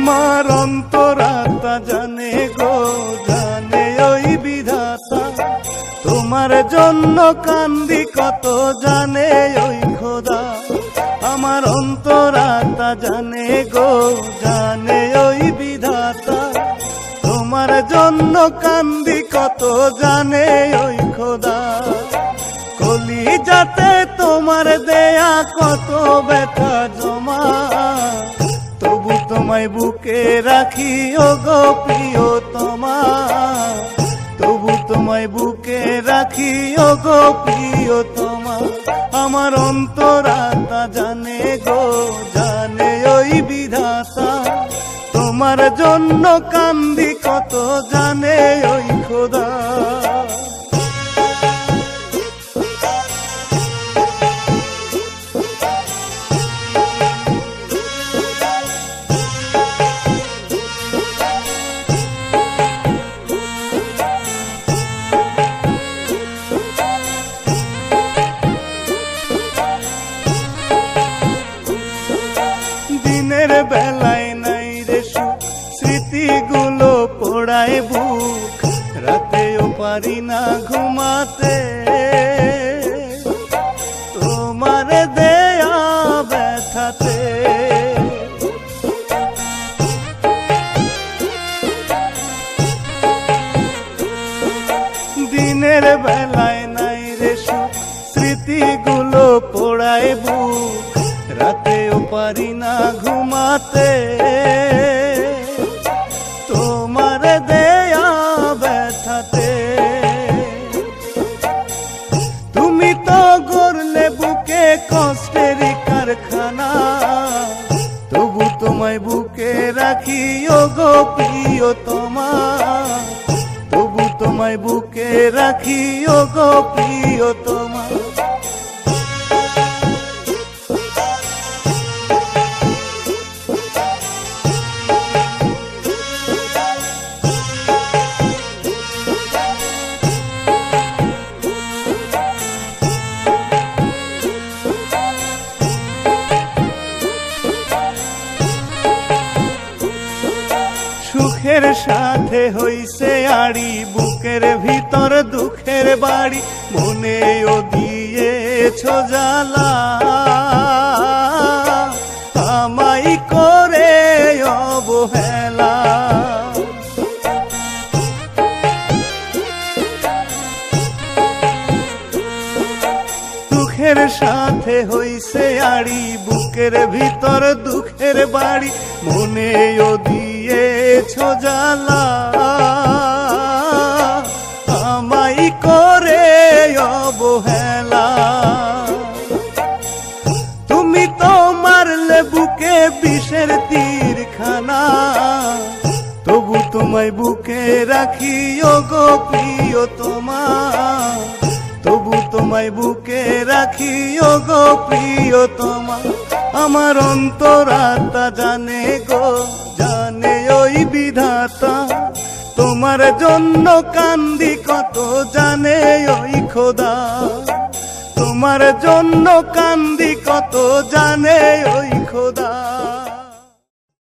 আমার অন্তরাত্মা জানে গো, জানে ওই বিধাতা। তোমার জন্য কান্দি কত, জানে ওই খোদা। আমার অন্তরাত্মা জানে গো, জানে ওই বিধাতা। তোমার জন্য কান্দি কত, জানে ওই খোদা। কলি যাতে তোমার দেয়া কত ব্যথা জমা। তোমায় বুকে রাখি ও গো প্রিয় তোমা তবু তোমায় বুকে রাখি ও গো প্রিয় তোমা আমার অন্তরাতা জানে গো, জানে ওই বিধাতা। তোমার জন্য কান্দি কত জানে রাতেও পারি না ঘুমাতে। তোমার দেয়া ব্যথাতে। দিনের বেলায় নাই রে সুখ, স্মৃতিগুলো পোড়ায় বুক। রাতেও পারি না ঘুমাতে। ব্যথাতে তুমি তো গড়লে বুকে কষ্টের কারখানা। তবু তোমায় বুকে রাখি, ও গো প্রিয় তোমা তবু তোমায় বুকে রাখি, ও গো প্রিয় তোমা সুখের সাথে হইছে আড়ি, বুকের ভিতর দুঃখের বাড়ি মনে ও দিয়েছ জ্বালা। আমাই করে অবহেলা। দুঃখের সাথে হইছে আড়ি, বুকের ভিতর দুঃখের বাড়ি। মনে ও দিয়েছ জ্বালা আমাই করে অবহেলা। তুমি তো মারলে বুকে বিষের তীর খানা তবু তোমায় বুকে রাখি ও গো প্রিয় তোমা। তবু তোমায় বুকে রাখি ও গো প্রিয় তোমা আমার অন্তরাত্মা জানে গো, জানে ওই বিধাতা। তোমার জন্য কান্দি কত, জানে ওই খোদা। তোমার জন্য কান্দি কত, জানে